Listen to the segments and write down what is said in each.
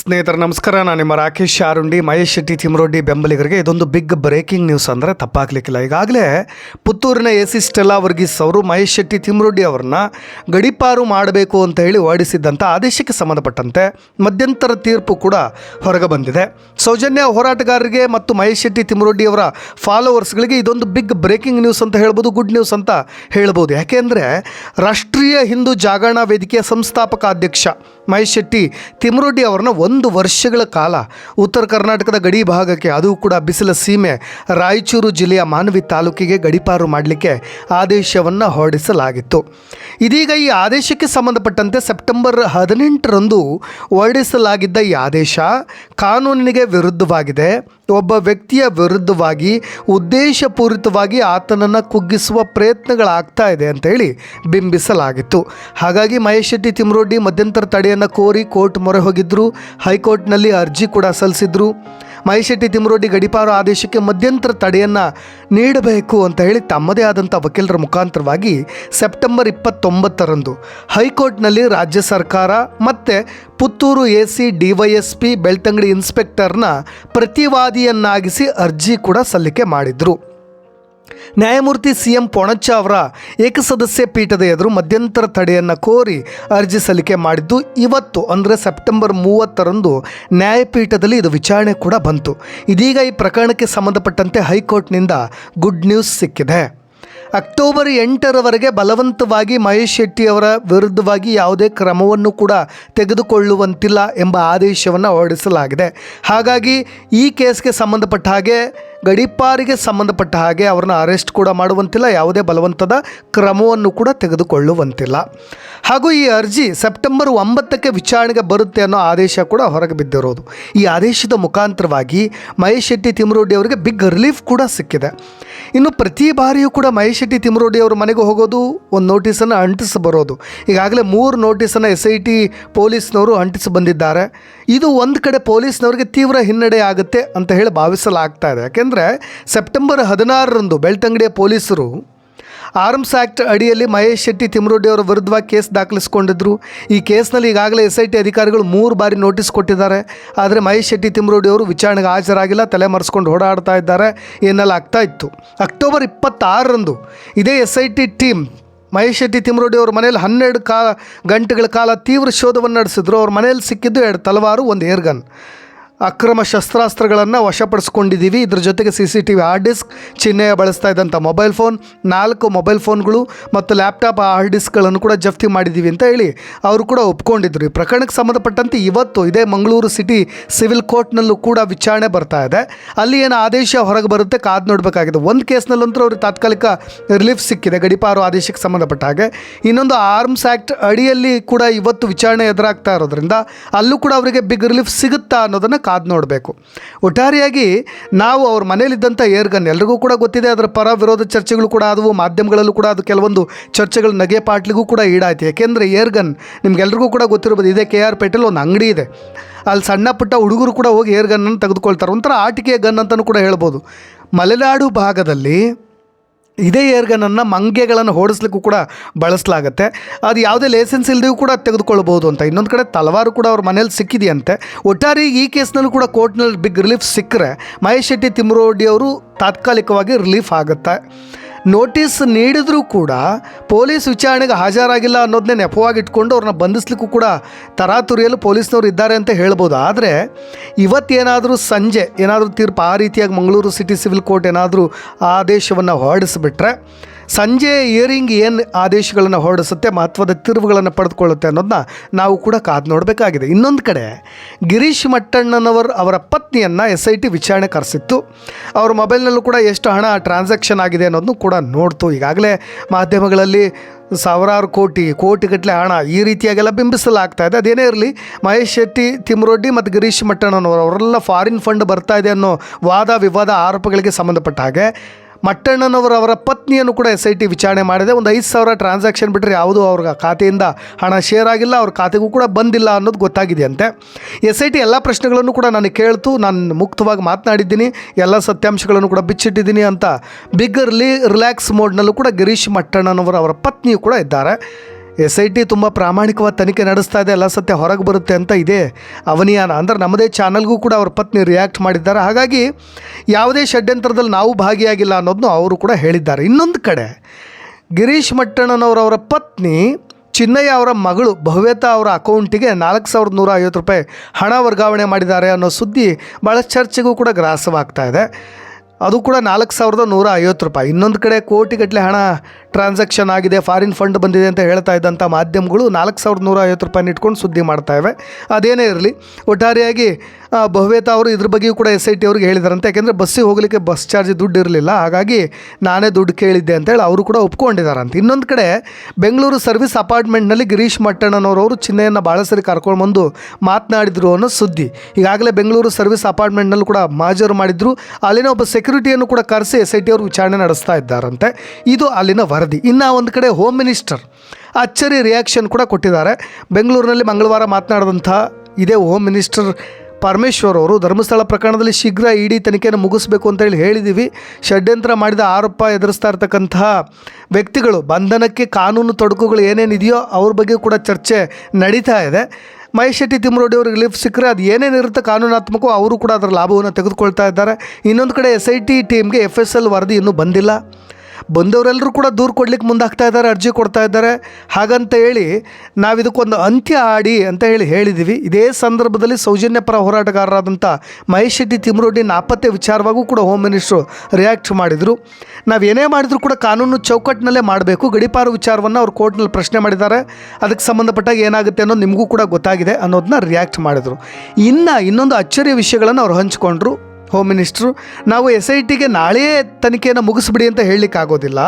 ಸ್ನೇಹಿತರೆ, ನಮಸ್ಕಾರ. ನಾನು ನಿಮ್ಮ ರಾಕೇಶ್ ಶಾರುಂಡಿ ಮಹೇಶ್ ಶೆಟ್ಟಿ, ತಿಮ್ರೋಡಿ ಬೆಂಬಲಿಗರಿಗೆ ಇದೊಂದು ಬಿಗ್ ಬ್ರೇಕಿಂಗ್ ನ್ಯೂಸ್ ಅಂದರೆ ತಪ್ಪಾಗ್ಲಿಕ್ಕಿಲ್ಲ. ಈಗಾಗಲೇ ಪುತ್ತೂರಿನ ಎ ಸಿ ಸ್ಟೆಲ್ಲಾ ವರ್ಗೀಸ್ ಅವರು ಮಹೇಶ್ ಶೆಟ್ಟಿ, ತಿಮ್ರೋಡಿ ಅವರನ್ನ ಗಡಿಪಾರು ಮಾಡಬೇಕು ಅಂತ ಹೇಳಿ ಹೊರಡಿಸಿದ್ದಂಥ ಆದೇಶಕ್ಕೆ ಸಂಬಂಧಪಟ್ಟಂತೆ ಮಧ್ಯಂತರ ತೀರ್ಪು ಕೂಡ ಹೊರಗೆ ಬಂದಿದೆ. ಸೌಜನ್ಯ ಹೋರಾಟಗಾರರಿಗೆ ಮತ್ತು ಮಹೇಶ್ ಶೆಟ್ಟಿ, ತಿಮ್ರೋಡಿ ಅವರ ಫಾಲೋವರ್ಸ್ಗಳಿಗೆ ಇದೊಂದು ಬಿಗ್ ಬ್ರೇಕಿಂಗ್ ನ್ಯೂಸ್ ಅಂತ ಹೇಳ್ಬೋದು ಗುಡ್ ನ್ಯೂಸ್ ಅಂತ ಹೇಳ್ಬೋದು. ಯಾಕೆಂದರೆ ರಾಷ್ಟ್ರೀಯ ಹಿಂದೂ ಜಾಗರಣ ವೇದಿಕೆಯ ಸಂಸ್ಥಾಪಕ ಅಧ್ಯಕ್ಷ ಮಹೇಶ್ ಶೆಟ್ಟಿ, ತಿಮ್ರೋಡಿ ಅವರನ್ನ ಒಂದು ವರ್ಷಗಳ ಕಾಲ ಉತ್ತರ ಕರ್ನಾಟಕದ ಗಡಿ ಭಾಗಕ್ಕೆ, ಅದು ಕೂಡ ಬಿಸಿಲ ಸೀಮೆ, ರಾಯಚೂರು ಜಿಲ್ಲೆಯ ಮಾನವಿ ತಾಲೂಕಿಗೆ ಗಡಿಪಾರು ಮಾಡಲಿಕ್ಕೆ ಆದೇಶವನ್ನು ಹೊರಡಿಸಲಾಗಿತ್ತು. ಇದೀಗ ಈ ಆದೇಶಕ್ಕೆ ಸಂಬಂಧಪಟ್ಟಂತೆ ಸೆಪ್ಟೆಂಬರ್ ಹದಿನೆಂಟರಂದು ಹೊರಡಿಸಲಾಗಿದ್ದ ಈ ಆದೇಶ ಕಾನೂನಿಗೆ ವಿರುದ್ಧವಾಗಿದೆ. ಒಬ್ಬ ವ್ಯಕ್ತಿಯ ವಿರುದ್ಧವಾಗಿ, ಉದ್ದೇಶಪೂರಿತವಾಗಿ ಆತನನ್ನು ಕುಗ್ಗಿಸುವ ಪ್ರಯತ್ನಗಳಾಗ್ತಾ ಇದೆ ಅಂತೇಳಿ ಬಿಂಬಿಸಲಾಗಿತ್ತು. ಹಾಗಾಗಿ ಮಹೇಶ್ ಶೆಟ್ಟಿ, ತಿಮ್ರೋಡ್ಡಿ ಮಧ್ಯಂತರ ತಡೆಯನ್ನು ಕೋರಿ ಕೋರ್ಟ್ ಮೊರೆ ಹೋಗಿದ್ದರು ಹೈಕೋರ್ಟ್ನಲ್ಲಿ ಅರ್ಜಿ ಕೂಡ ಸಲ್ಲಿಸಿದ್ರು. ಮಹೇಶ್ ಶೆಟ್ಟಿ ಗಡಿಪಾರ ಆದೇಶಕ್ಕೆ ಮಧ್ಯಂತರ ತಡೆಯನ್ನು ನೀಡಬೇಕು ಅಂತ ಹೇಳಿ ತಮ್ಮದೇ ಆದಂಥ ವಕೀಲರ ಮುಖಾಂತರವಾಗಿ ಸೆಪ್ಟೆಂಬರ್ ಇಪ್ಪತ್ತೊಂಬತ್ತರಂದು ಹೈಕೋರ್ಟ್ನಲ್ಲಿ ರಾಜ್ಯ ಸರ್ಕಾರ ಮತ್ತು Puttur A C DySP Belthangady ಇನ್ಸ್ಪೆಕ್ಟರ್ನ ಪ್ರತಿವಾದಿಯನ್ನಾಗಿಸಿ ಅರ್ಜಿ ಕೂಡ ಸಲ್ಲಿಕೆ ಮಾಡಿದರು. ನ್ಯಾಯಮೂರ್ತಿ ಸಿ ಎಂ ಪೊಣಚ್ಚ ಅವರ ಏಕಸದಸ್ಯ ಪೀಠದ ಎದುರು ಮಧ್ಯಂತರ ತಡೆಯನ್ನು ಕೋರಿ ಅರ್ಜಿ ಸಲ್ಲಿಕೆ ಮಾಡಿದ್ದು, ಇವತ್ತು ಅಂದರೆ ಸೆಪ್ಟೆಂಬರ್ ಮೂವತ್ತರಂದು ನ್ಯಾಯಪೀಠದಲ್ಲಿ ಇದು ವಿಚಾರಣೆ ಕೂಡ ಬಂತು. ಇದೀಗ ಈ ಪ್ರಕರಣಕ್ಕೆ ಸಂಬಂಧಪಟ್ಟಂತೆ ಹೈಕೋರ್ಟ್ನಿಂದ ಗುಡ್ ನ್ಯೂಸ್ ಸಿಕ್ಕಿದೆ. ಅಕ್ಟೋಬರ್ ಎಂಟರವರೆಗೆ ಬಲವಂತವಾಗಿ ಮಹೇಶ್ ಶೆಟ್ಟಿ ಅವರ ವಿರುದ್ಧವಾಗಿ ಯಾವುದೇ ಕ್ರಮವನ್ನು ಕೂಡ ತೆಗೆದುಕೊಳ್ಳುವಂತಿಲ್ಲ ಎಂಬ ಆದೇಶವನ್ನು ಹೊರಡಿಸಲಾಗಿದೆ. ಹಾಗಾಗಿ ಈ ಕೇಸ್ಗೆ ಸಂಬಂಧಪಟ್ಟ ಹಾಗೆ ಗಡೀಪಾರಿಗೆ ಸಂಬಂಧಪಟ್ಟ ಹಾಗೆ ಅವ್ರನ್ನ ಅರೆಸ್ಟ್ ಕೂಡ ಮಾಡುವಂತಿಲ್ಲ, ಯಾವುದೇ ಬಲವಂತದ ಕ್ರಮವನ್ನು ಕೂಡ ತೆಗೆದುಕೊಳ್ಳುವಂತಿಲ್ಲ. ಹಾಗೂ ಈ ಅರ್ಜಿ ಸೆಪ್ಟೆಂಬರ್ ಒಂಬತ್ತಕ್ಕೆ ವಿಚಾರಣೆಗೆ ಬರುತ್ತೆ ಅನ್ನೋ ಆದೇಶ ಕೂಡ ಹೊರಗೆ ಬಿದ್ದಿರೋದು. ಈ ಆದೇಶದ ಮುಖಾಂತರವಾಗಿ ಮಹೇಶ್ ಶೆಟ್ಟಿ ತಿಮರೋಡಿ ಅವರಿಗೆ ಬಿಗ್ ರಿಲೀಫ್ ಕೂಡ ಸಿಕ್ಕಿದೆ. ಇನ್ನು ಪ್ರತಿ ಬಾರಿಯೂ ಕೂಡ ಮಹೇಶ್ ಶೆಟ್ಟಿ ತಿಮರೋಡಿ ಅವರ ಮನೆಗೆ ಹೋಗೋದು ಒಂದು ನೋಟಿಸನ್ನು ಅಂಟಿಸಿ ಬರೋದು. ಈಗಾಗಲೇ ಮೂರು ನೋಟಿಸನ್ನು ಎಸ್ ಐ ಟಿ ಪೊಲೀಸ್ನವರು ಅಂಟಿಸಿ ಬಂದಿದ್ದಾರೆ. ಇದು ಒಂದು ಕಡೆ ಪೊಲೀಸ್ನವರಿಗೆ ತೀವ್ರ ಹಿನ್ನಡೆ ಆಗುತ್ತೆ ಅಂತ ಹೇಳಿ ಭಾವಿಸಲಾಗ್ತಾ ಇದೆ. ಯಾಕೆಂದರೆ ಸೆಪ್ಟೆಂಬರ್ ಹದಿನಾರರಂದು ಬೆಳ್ತಂಗಡಿಯ ಪೊಲೀಸರು ಆರ್ಮ್ಸ್ ಆ್ಯಕ್ಟ್ ಅಡಿಯಲ್ಲಿ ಮಹೇಶ್ ಶೆಟ್ಟಿ ತಿಮ್ರೋಡಿ ಅವರ ವಿರುದ್ಧವಾಗಿ ಕೇಸ್ ದಾಖಲಿಸ್ಕೊಂಡಿದ್ರು. ಈ ಕೇಸ್ನಲ್ಲಿ ಈಗಾಗಲೇ ಎಸ್ ಐ ಟಿ ಅಧಿಕಾರಿಗಳು ಮೂರು ಬಾರಿ ನೋಟಿಸ್ ಕೊಟ್ಟಿದ್ದಾರೆ. ಆದರೆ ಮಹೇಶ್ ಶೆಟ್ಟಿ ತಿಮ್ರೋಡಿ ಅವರು ವಿಚಾರಣೆಗೆ ಹಾಜರಾಗಿಲ್ಲ, ತಲೆ ಮರೆಸ್ಕೊಂಡು ಓಡಾಡ್ತಾ ಇದ್ದಾರೆ ಏನೆಲ್ಲ ಆಗ್ತಾ ಇತ್ತು. ಅಕ್ಟೋಬರ್ ಇಪ್ಪತ್ತಾರರಂದು ಇದೇ S I T team Mahesh Shetty Timarodi ಅವ್ರ ಮನೇಲಿ ಹನ್ನೆರಡು ಕಾ ಗಂಟೆಗಳ ಕಾಲ ತೀವ್ರ ಶೋಧವನ್ನು ನಡೆಸಿದ್ರು. ಅವ್ರ ಮನೇಲಿ ಸಿಕ್ಕಿದ್ದು ಎರಡು ತಲವಾರು, ಒಂದು ಏರ್ಗನ್ ಅಕ್ರಮ ಶಸ್ತ್ರಾಸ್ತ್ರಗಳನ್ನು ವಶಪಡಿಸ್ಕೊಂಡಿದ್ದೀವಿ. ಇದ್ರ ಜೊತೆಗೆ C C T V hard disk ಚಿಹ್ನೆಯ ಬಳಸ್ತಾ ಇದ್ದಂಥ ಮೊಬೈಲ್ ಫೋನ್, ನಾಲ್ಕು ಮೊಬೈಲ್ ಫೋನ್ಗಳು ಮತ್ತು ಲ್ಯಾಪ್ಟಾಪ್ ಹಾರ್ಡ್ ಡಿಸ್ಕ್ಗಳನ್ನು ಕೂಡ ಜಪ್ತಿ ಮಾಡಿದ್ದೀವಿ ಅಂತ ಹೇಳಿ ಅವರು ಕೂಡ ಒಪ್ಕೊಂಡಿದ್ರು. ಈ ಪ್ರಕರಣಕ್ಕೆ ಸಂಬಂಧಪಟ್ಟಂತೆ ಇವತ್ತು ಇದೇ ಮಂಗಳೂರು ಸಿಟಿ ಸಿವಿಲ್ ಕೋರ್ಟ್ನಲ್ಲೂ ಕೂಡ ವಿಚಾರಣೆ ಬರ್ತಾ ಇದೆ. ಅಲ್ಲಿ ಏನು ಆದೇಶ ಹೊರಗೆ ಬರುತ್ತೆ, ಕಾದು ನೋಡಬೇಕಾಗಿದೆ. ಒಂದು ಕೇಸ್ನಲ್ಲಂತೂ ಅವ್ರಿಗೆ ತಾತ್ಕಾಲಿಕ ರಿಲೀಫ್ ಸಿಕ್ಕಿದೆ, ಗಡಿಪಾರು ಆದೇಶಕ್ಕೆ ಸಂಬಂಧಪಟ್ಟ ಹಾಗೆ. ಇನ್ನೊಂದು ಆರ್ಮ್ಸ್ ಆ್ಯಕ್ಟ್ ಅಡಿಯಲ್ಲಿ ಕೂಡ ಇವತ್ತು ವಿಚಾರಣೆ ಎದುರಾಗ್ತಾ ಇರೋದ್ರಿಂದ ಅಲ್ಲೂ ಕೂಡ ಅವರಿಗೆ ಬಿಗ್ ರಿಲೀಫ್ ಸಿಗುತ್ತಾ ಅನ್ನೋದನ್ನು ಕಾದು ನೋಡಬೇಕು. ಒಟ್ಟಾರೆಯಾಗಿ ನಾವು ಅವ್ರ ಮನೇಲಿದ್ದಂಥ ಏರ್ಗನ್ ಎಲ್ರಿಗೂ ಕೂಡ ಗೊತ್ತಿದೆ, ಅದರ ಪರ ವಿರೋಧ ಚರ್ಚೆಗಳು ಕೂಡ ಆದವು, ಮಾಧ್ಯಮಗಳಲ್ಲೂ ಕೂಡ ಅದು ಕೆಲವೊಂದು ಚರ್ಚೆಗಳು ನಗೆ ಪಾಟ್ಲಿಗೂ ಕೂಡ ಈಡಾಯ್ತು. ಯಾಕೆಂದರೆ ಏರ್ಗನ್ ನಿಮ್ಗೆಲ್ರಿಗೂ ಕೂಡ ಗೊತ್ತಿರ್ಬೋದು, ಇದೇ ಕೆ ಆರ್ ಪೇಟೆಲ್ ಒಂದು ಅಂಗಡಿ ಇದೆ. ಅಲ್ಲಿ ಸಣ್ಣ ಪುಟ್ಟ ಹುಡುಗರು ಕೂಡ ಹೋಗಿ ಏರ್ ಗನ್ನನ್ನು ತೆಗೆದುಕೊಳ್ತಾರೆ. ಒಂಥರ ಆಟಿಕೆ ಗನ್ ಅಂತಲೂ ಕೂಡ ಹೇಳ್ಬೋದು. ಮಲೆನಾಡು ಭಾಗದಲ್ಲಿ ಇದೇ ಏರ್ಗನನ್ನು ಮಂಗೆಗಳನ್ನು ಓಡಿಸ್ಲಿಕ್ಕೂ ಕೂಡ ಬಳಸಲಾಗುತ್ತೆ. ಅದು ಯಾವುದೇ ಲೈಸೆನ್ಸ್ ಇಲ್ಲದೆಯೂ ಕೂಡ ತೆಗೆದುಕೊಳ್ಬೋದು ಅಂತ. ಇನ್ನೊಂದು ಕಡೆ ತಲವಾರು ಕೂಡ ಅವ್ರ ಮನೇಲಿ ಸಿಕ್ಕಿದೆಯಂತೆ. ಒಟ್ಟಾರೆ ಈ ಕೇಸ್ನಲ್ಲೂ ಕೂಡ ಕೋರ್ಟ್ನಲ್ಲಿ ಬಿಗ್ ರಿಲೀಫ್ ಸಿಕ್ಕರೆ ಮಹೇಶ್ ಶೆಟ್ಟಿ ತಿಮ್ಮರೋಡಿಯವರು ತಾತ್ಕಾಲಿಕವಾಗಿ ರಿಲೀಫ್ ಆಗುತ್ತೆ. ನೋಟಿಸ್ ನೀಡಿದರೂ ಕೂಡ ಪೊಲೀಸ್ ವಿಚಾರಣೆಗೆ ಹಾಜರಾಗಿಲ್ಲ ಅನ್ನೋದನ್ನೇ ನೆಪವಾಗಿ ಇಟ್ಕೊಂಡು ಅವ್ರನ್ನ ಬಂಧಿಸ್ಲಿಕ್ಕೂ ಕೂಡ ತರಾತುರಿಯಲ್ಲಿ ಪೊಲೀಸ್ನವ್ರು ಇದ್ದಾರೆ ಅಂತ ಹೇಳ್ಬೋದು. ಆದರೆ ಇವತ್ತೇನಾದರೂ ಸಂಜೆ ಏನಾದರೂ ತೀರ್ಪು ಆ ರೀತಿಯಾಗಿ ಮಂಗಳೂರು ಸಿಟಿ ಸಿವಿಲ್ ಕೋರ್ಟ್ ಏನಾದರೂ ಆದೇಶವನ್ನು ಹೊರಡಿಸಿಬಿಟ್ರೆ ಸಂಜೆ ಇಯರಿಂಗ್ ಏನು ಆದೇಶಗಳನ್ನು ಹೊರಡಿಸುತ್ತೆ, ಮಹತ್ವದ ತಿರುವುಗಳನ್ನು ಪಡೆದುಕೊಳ್ಳುತ್ತೆ ಅನ್ನೋದನ್ನ ನಾವು ಕೂಡ ಕಾದು ನೋಡಬೇಕಾಗಿದೆ. ಇನ್ನೊಂದು ಕಡೆ, ಗಿರೀಶ್ ಮಟ್ಟಣ್ಣನವರ್ ಅವರ ಪತ್ನಿಯನ್ನು ಎಸ್ ಐ ಟಿ ವಿಚಾರಣೆ ಕರೆಸಿತ್ತು. ಅವ್ರ ಮೊಬೈಲ್ನಲ್ಲೂ ಕೂಡ ಎಷ್ಟು ಹಣ ಟ್ರಾನ್ಸಾಕ್ಷನ್ ಆಗಿದೆ ಅನ್ನೋದನ್ನು ಕೂಡ ನೋಡ್ತು. ಈಗಾಗಲೇ ಮಾಧ್ಯಮಗಳಲ್ಲಿ ಸಾವಿರಾರು ಕೋಟಿ ಕೋಟಿಗಟ್ಟಲೆ ಹಣ ಈ ರೀತಿಯಾಗೆಲ್ಲ ಬಿಂಬಿಸಲಾಗ್ತಾ ಇದೆ. ಅದೇನೇ ಇರಲಿ, ಮಹೇಶ್ ಶೆಟ್ಟಿ ತಿಮ್ರೊಡ್ಡಿ ಮತ್ತು ಗಿರೀಶ್ ಮಟ್ಟಣ್ಣನವರು, ಅವರೆಲ್ಲ ಫಾರಿನ್ ಫಂಡ್ ಬರ್ತಾ ಇದೆ ಅನ್ನೋ ವಾದ, ವಿವಾದ, ಆರೋಪಗಳಿಗೆ ಸಂಬಂಧಪಟ್ಟ ಹಾಗೆ ಮಟ್ಟಣ್ಣನವರು ಅವರ ಪತ್ನಿಯನ್ನು ಕೂಡ ಎಸ್ ಐ ಟಿ ವಿಚಾರಣೆ ಮಾಡಿದೆ. ಒಂದು ಐದು ಸಾವಿರ ಟ್ರಾನ್ಸಾಕ್ಷನ್ ಬಿಟ್ಟರೆ ಯಾವುದೂ ಅವ್ರ ಖಾತೆಯಿಂದ ಹಣ ಶೇರ್ ಆಗಿಲ್ಲ, ಅವ್ರ ಖಾತೆಗೂ ಕೂಡ ಬಂದಿಲ್ಲ ಅನ್ನೋದು ಗೊತ್ತಾಗಿದೆಯಂತೆ. ಎಸ್ ಐ ಟಿ ಎಲ್ಲ ಪ್ರಶ್ನೆಗಳನ್ನು ಕೂಡ ನಾನು ಕೇಳ್ತು, ನಾನು ಮುಕ್ತವಾಗಿ ಮಾತನಾಡಿದ್ದೀನಿ, ಎಲ್ಲ ಸತ್ಯಾಂಶಗಳನ್ನು ಕೂಡ ಬಿಚ್ಚಿಟ್ಟಿದ್ದೀನಿ ಅಂತ. ಬಿಗ್ ರಿಲಿ ರಿಲ್ಯಾಕ್ಸ್ ಮೋಡ್ನಲ್ಲೂ ಕೂಡ ಗಿರೀಶ್ ಮಟ್ಟಣ್ಣನವರು ಅವರ ಪತ್ನಿಯು ಕೂಡ ಇದ್ದಾರೆ. ಎಸ್ ಐ ಟಿ ತುಂಬ ಪ್ರಾಮಾಣಿಕವಾದ ತನಿಖೆ ನಡೆಸ್ತಾ ಇದೆ ಎಲ್ಲ ಸತ್ಯ ಹೊರಗೆ ಬರುತ್ತೆ ಅಂತ ಇದೆ. ಅವನಿಯಾನ, ಅಂದ್ರೆ ನಮ್ಮದೇ ಚಾನಲ್ಗೂ ಕೂಡ ಅವ್ರ ಪತ್ನಿ ರಿಯಾಕ್ಟ್ ಮಾಡಿದ್ದಾರೆ. ಹಾಗಾಗಿ ಯಾವುದೇ ಷಡ್ಯಂತ್ರದಲ್ಲಿ ನಾವು ಭಾಗಿಯಾಗಿಲ್ಲ ಅನ್ನೋದನ್ನು ಅವರು ಕೂಡ ಹೇಳಿದ್ದಾರೆ. ಇನ್ನೊಂದು ಕಡೆ, ಗಿರೀಶ್ ಮಟ್ಟಣ್ಣನವರವರ ಪತ್ನಿ ಚಿನ್ನಯ್ಯ ಅವರ ಮಗಳು ಭವ್ಯತಾ ಅವರ ಅಕೌಂಟಿಗೆ ನಾಲ್ಕು ಸಾವಿರದ ನೂರ ಐವತ್ತು ರೂಪಾಯಿ ಹಣ ವರ್ಗಾವಣೆ ಮಾಡಿದ್ದಾರೆ ಅನ್ನೋ ಸುದ್ದಿ ಭಾಳ ಚರ್ಚೆಗೂ ಕೂಡ ಗ್ರಾಸವಾಗ್ತಾ ಇದೆ. ಅದು ಕೂಡ ನಾಲ್ಕು ಸಾವಿರದ ನೂರ ಐವತ್ತು ರೂಪಾಯಿ. ಇನ್ನೊಂದು ಕಡೆ ಕೋಟಿಗಟ್ಟಲೆ ಹಣ ಟ್ರಾನ್ಸಾಕ್ಷನ್ ಆಗಿದೆ ಫಾರಿನ್ ಫಂಡ್ ಬಂದಿದೆ ಅಂತ ಹೇಳ್ತಾ ಇದ್ದಂಥ ಮಾಧ್ಯಮಗಳು ನಾಲ್ಕು ಸಾವಿರದ ನೂರ ಐವತ್ತು ರೂಪಾಯಿ ಇಟ್ಕೊಂಡು ಸುದ್ದಿ ಮಾಡ್ತಾ ಇವೆ. ಅದೇನೇ ಇರಲಿ, ಒಟ್ಟಾರೆಯಾಗಿ ಭವ್ಯತಾ ಅವರು ಇದ್ರ ಬಗ್ಗೆಯೂ ಕೂಡ ಎಸ್ ಐ ಟಿ ಅವ್ರಿಗೆ ಹೇಳಿದಾರಂತೆ. ಯಾಕೆಂದರೆ ಬಸ್ಸಿಗೆ ಹೋಗಲಿಕ್ಕೆ ಬಸ್ ಚಾರ್ಜ್ ದುಡ್ಡು ಇರಲಿಲ್ಲ. ಹಾಗಾಗಿ ನಾನೇ ದುಡ್ಡು ಕೇಳಿದ್ದೆ ಅಂತೇಳಿ ಅವರು ಕೂಡ ಒಪ್ಕೊಂಡಿದ್ದಾರಂತೆ ಇನ್ನೊಂದು ಕಡೆ ಬೆಂಗಳೂರು ಸರ್ವಿಸ್ ಅಪಾರ್ಟ್ಮೆಂಟ್ನಲ್ಲಿ ಗಿರೀಶ್ ಮಟ್ಟಣ್ಣನವರವರು ಚಿನ್ನೆಯನ್ನು ಭಾಳ ಸರಿ ಕರ್ಕೊಂಡ್ಬಂದು ಮಾತನಾಡಿದ್ರು ಅನ್ನೋ ಸುದ್ದಿ. ಈಗಾಗಲೇ ಬೆಂಗಳೂರು ಸರ್ವಿಸ್ ಅಪಾರ್ಟ್ಮೆಂಟ್ನಲ್ಲಿ ಕೂಡ ಮಾಜರು ಮಾಡಿದ್ರು. ಅಲ್ಲಿನ ಒಬ್ಬ ಸೆಕ್ಯೂರಿಟಿಯನ್ನು ಕೂಡ ಕರೆಸಿ ಎಸ್ ಐ ಟಿ ಅವರು ವಿಚಾರಣೆ ನಡೆಸ್ತಾ ಇದ್ದಾರಂತೆ. ಇದು ಅಲ್ಲಿನ ವರದಿ. ಇನ್ನು ಒಂದು ಕಡೆ ಹೋಮ್ ಮಿನಿಸ್ಟರ್ ಅಚ್ಚರಿ ರಿಯಾಕ್ಷನ್ ಕೂಡ ಕೊಟ್ಟಿದ್ದಾರೆ. ಬೆಂಗಳೂರಿನಲ್ಲಿ ಮಂಗಳವಾರ ಮಾತನಾಡಿದಂಥ ಇದೇ ಹೋಮ್ ಮಿನಿಸ್ಟರ್ ಪರಮೇಶ್ವರ್ ಅವರು ಧರ್ಮಸ್ಥಳ ಪ್ರಕರಣದಲ್ಲಿ ಶೀಘ್ರ ಇಡಿ ತನಿಖೆಯನ್ನು ಮುಗಿಸ್ಬೇಕು ಅಂತ ಹೇಳಿ ಹೇಳಿದ್ದೀವಿ ಷಡ್ಯಂತ್ರ ಮಾಡಿದ ಆರೋಪ ಎದುರಿಸ್ತಾ ಇರ್ತಕ್ಕಂತಹ ವ್ಯಕ್ತಿಗಳು ಬಂಧನಕ್ಕೆ ಕಾನೂನು ತೊಡಕುಗಳು ಏನೇನಿದೆಯೋ ಅವ್ರ ಬಗ್ಗೆ ಕೂಡ ಚರ್ಚೆ ನಡೀತಾ ಇದೆ. ಮಹೇಶ್ ಶೆಟ್ಟಿ ತಿಮ್ಮರೋಡಿ ಅವ್ರಿಗೆ ಲಿಫ್ಟ್ ಸಿಕ್ಕರೆ ಅದು ಏನೇನಿರುತ್ತೆ ಕಾನೂನಾತ್ಮಕ ಅವರು ಕೂಡ ಅದರ ಲಾಭವನ್ನು ತೆಗೆದುಕೊಳ್ತಾ ಇದ್ದಾರೆ. ಇನ್ನೊಂದು ಕಡೆ ಎಸ್ ಐ ಟಿ ಟೀಮ್ಗೆ ಎಫ್ ಎಸ್ ಎಲ್ ವರದಿ ಇನ್ನೂ ಬಂದಿಲ್ಲ. ಬಂದವರೆಲ್ಲರೂ ಕೂಡ ದೂರು ಕೊಡ್ಲಿಕ್ಕೆ ಮುಂದಾಗ್ತಾ ಇದ್ದಾರೆ, ಅರ್ಜಿ ಕೊಡ್ತಾ ಇದ್ದಾರೆ. ಹಾಗಂತ ಹೇಳಿ ನಾವು ಇದಕ್ಕೊಂದು ಅಂತ್ಯ ಆಡಿ ಅಂತ ಹೇಳಿ ಹೇಳಿದ್ದೀವಿ ಇದೇ ಸಂದರ್ಭದಲ್ಲಿ ಸೌಜನ್ಯ ಪರ ಹೋರಾಟಗಾರರಾದಂಥ ಮಹೇಶ್ ಶೆಟ್ಟಿ ನಾಪತ್ತೆ ವಿಚಾರವಾಗೂ ಕೂಡ ಹೋಮ್ ಮಿನಿಸ್ಟ್ರು ರಿಯಾಕ್ಟ್ ಮಾಡಿದರು. ನಾವು ಏನೇ ಮಾಡಿದರೂ ಕೂಡ ಕಾನೂನು ಚೌಕಟ್ಟಿನಲ್ಲೇ ಮಾಡಬೇಕು. ಗಡಿಪಾರು ವಿಚಾರವನ್ನು ಅವರು ಕೋರ್ಟ್ನಲ್ಲಿ ಪ್ರಶ್ನೆ ಮಾಡಿದ್ದಾರೆ. ಅದಕ್ಕೆ ಸಂಬಂಧಪಟ್ಟಾಗ ಏನಾಗುತ್ತೆ ಅನ್ನೋದು ನಿಮಗೂ ಕೂಡ ಗೊತ್ತಾಗಿದೆ ಅನ್ನೋದನ್ನ ರಿಯಾಕ್ಟ್ ಮಾಡಿದರು. ಇನ್ನು ಇನ್ನೊಂದು ಅಚ್ಚರಿಯ ವಿಷಯಗಳನ್ನು ಅವ್ರು ಹಂಚ್ಕೊಂಡ್ರು. ಹೋಮ್ ಮಿನಿಸ್ಟ್ರು ನಾವು ಎಸ್ ಐ ಟಿಗೆ ನಾಳೆಯೇ ತನಿಖೆಯನ್ನು ಮುಗಿಸ್ಬಿಡಿ ಅಂತ ಹೇಳಲಿಕ್ಕಾಗೋದಿಲ್ಲ.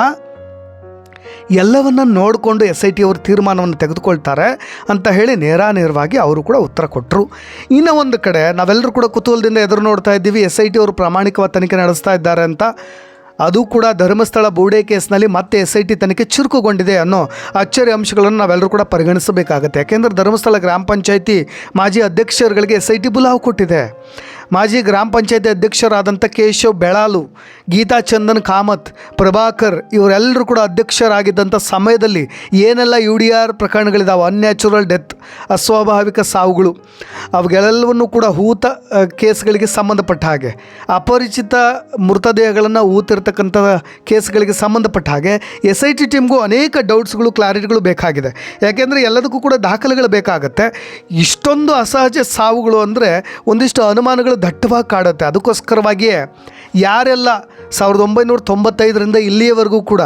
ಎಲ್ಲವನ್ನು ನೋಡಿಕೊಂಡು ಎಸ್ ಐ ಟಿ ಅವರು ತೀರ್ಮಾನವನ್ನು ತೆಗೆದುಕೊಳ್ತಾರೆ ಅಂತ ಹೇಳಿ ನೇರಾನೇರವಾಗಿ ಅವರು ಕೂಡ ಉತ್ತರ ಕೊಟ್ಟರು ಇನ್ನು ಒಂದು ಕಡೆ, ನಾವೆಲ್ಲರೂ ಕೂಡ ಕುತೂಹಲದಿಂದ ಎದುರು ನೋಡ್ತಾ ಇದ್ದೀವಿ ಎಸ್ ಐ ಟಿ ಅವರು ಪ್ರಾಮಾಣಿಕವಾದ ತನಿಖೆ ನಡೆಸ್ತಾ ಇದ್ದಾರೆ ಅಂತ. ಅದು ಕೂಡ ಧರ್ಮಸ್ಥಳ ಬೂಡೆ ಕೇಸ್ನಲ್ಲಿ ಮತ್ತೆ ಎಸ್ ಐ ಟಿ ತನಿಖೆ ಚುರುಕುಗೊಂಡಿದೆ ಅನ್ನೋ ಅಚ್ಚರಿ ಅಂಶಗಳನ್ನು ನಾವೆಲ್ಲರೂ ಕೂಡ ಪರಿಗಣಿಸಬೇಕಾಗುತ್ತೆ. ಯಾಕೆಂದರೆ ಧರ್ಮಸ್ಥಳ ಗ್ರಾಮ ಪಂಚಾಯಿತಿ ಮಾಜಿ ಅಧ್ಯಕ್ಷರುಗಳಿಗೆ ಎಸ್ ಐ ಟಿ ಬುಲಾವ್ ಕೊಟ್ಟಿದೆ. ಮಾಜಿ ಗ್ರಾಮ ಪಂಚಾಯತಿ ಅಧ್ಯಕ್ಷರಾದಂಥ ಕೇಶವ್ ಬೆಳಾಲು, ಗೀತಾ ಚಂದನ್ ಕಾಮತ್, ಪ್ರಭಾಕರ್ ಇವರೆಲ್ಲರೂ ಕೂಡ ಅಧ್ಯಕ್ಷರಾಗಿದ್ದಂಥ ಸಮಯದಲ್ಲಿ ಏನೆಲ್ಲ ಯು ಡಿ ಆರ್ ಪ್ರಕರಣಗಳಿದ್ದಾವೆ ಅನ್ಯಾಚುರಲ್ ಡೆತ್, ಅಸ್ವಾಭಾವಿಕ ಸಾವುಗಳು, ಅವುಗಳೆಲ್ಲವನ್ನು ಕೂಡ ಹೂತ ಕೇಸ್ಗಳಿಗೆ ಸಂಬಂಧಪಟ್ಟ ಹಾಗೆ, ಅಪರಿಚಿತ ಮೃತದೇಹಗಳನ್ನು ಹೂತಿರ್ತಕ್ಕಂಥ ಕೇಸ್ಗಳಿಗೆ ಸಂಬಂಧಪಟ್ಟ ಹಾಗೆ ಎಸ್ ಐ ಟಿ ಟೀಮ್ಗೂ ಅನೇಕ ಡೌಟ್ಸ್ಗಳು, ಕ್ಲಾರಿಟಿಗಳು ಬೇಕಾಗಿದೆ. ಯಾಕೆಂದರೆ ಎಲ್ಲದಕ್ಕೂ ಕೂಡ ದಾಖಲೆಗಳು ಬೇಕಾಗುತ್ತೆ. ಇಷ್ಟೊಂದು ಅಸಹಜ ಸಾವುಗಳು ಅಂದರೆ ಒಂದಿಷ್ಟು ಅನುಮಾನಗಳು ದಟ್ಟವಾಗಿ ಕಾಡುತ್ತೆ. ಅದಕ್ಕೋಸ್ಕರವಾಗಿಯೇ ಯಾರೆಲ್ಲ ಸಾವಿರದ ಒಂಬೈನೂರ ತೊಂಬತ್ತೈದರಿಂದ ಇಲ್ಲಿಯವರೆಗೂ ಕೂಡ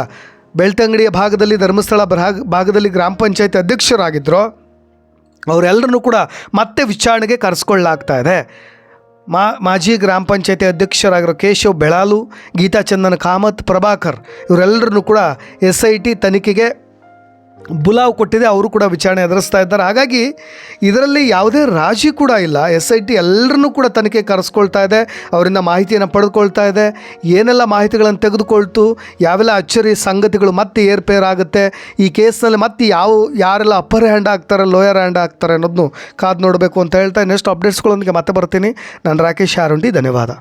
ಬೆಳ್ತಂಗಡಿಯ ಭಾಗದಲ್ಲಿ ಧರ್ಮಸ್ಥಳ ಭಾಗ ಭಾಗದಲ್ಲಿ ಗ್ರಾಮ ಪಂಚಾಯತ್ ಅಧ್ಯಕ್ಷರಾಗಿದ್ದರು ಅವರೆಲ್ಲರನ್ನೂ ಕೂಡ ಮತ್ತೆ ವಿಚಾರಣೆಗೆ ಕರೆಸ್ಕೊಳ್ಳಾಗ್ತಾ ಇದೆ. ಮಾ, ಮಾಜಿ ಗ್ರಾಮ ಪಂಚಾಯತಿ ಅಧ್ಯಕ್ಷರಾಗಿರೋ ಕೇಶವ್ ಬೆಳಾಲು, ಗೀತಾ ಚಂದನ್ ಕಾಮತ್, ಪ್ರಭಾಕರ್, ಇವರೆಲ್ಲರನ್ನೂ ಕೂಡ ಎಸ್ ಐ ಟಿ ತನಿಖೆಗೆ ಬುಲಾವ್ ಕೊಟ್ಟಿದೆ, ಅವರು ಕೂಡ ವಿಚಾರಣೆ ಎದುರಿಸ್ತಾ ಇದ್ದಾರೆ. ಹಾಗಾಗಿ ಇದರಲ್ಲಿ ಯಾವುದೇ ರಾಜಿ ಕೂಡ ಇಲ್ಲ. ಎಸ್ ಐ ಟಿ ಎಲ್ಲರನ್ನೂ ಕೂಡ ತನಿಖೆ ಕರೆಸ್ಕೊಳ್ತಾ ಇದೆ, ಅವರಿಂದ ಮಾಹಿತಿಯನ್ನು ಪಡೆದುಕೊಳ್ತಾ ಇದೆ. ಏನೆಲ್ಲ ಮಾಹಿತಿಗಳನ್ನು ತೆಗೆದುಕೊಳ್ತು, ಯಾವೆಲ್ಲ ಅಚ್ಚರಿ ಸಂಗತಿಗಳು ಮತ್ತೆ ಏರ್ಪೇರ್ ಆಗುತ್ತೆ, ಈ ಕೇಸ್ನಲ್ಲಿ ಮತ್ತೆ ಯಾವ, ಯಾರೆಲ್ಲ ಅಪ್ಪರ್ ಹ್ಯಾಂಡ್ ಆಗ್ತಾರೆ ಲೋಯರ್ ಹ್ಯಾಂಡ್ ಆಗ್ತಾರೆ ಅನ್ನೋದನ್ನು ಕಾದು ನೋಡಬೇಕು ಅಂತ ಹೇಳ್ತಾ ನೆಕ್ಸ್ಟ್ ಅಪ್ಡೇಟ್ಸ್ಗಳೊಂದಿಗೆ ಮತ್ತೆ ಬರ್ತೀನಿ. ನಾನು ರಾಕೇಶ್ ಆರುಂಡಿ ಧನ್ಯವಾದ.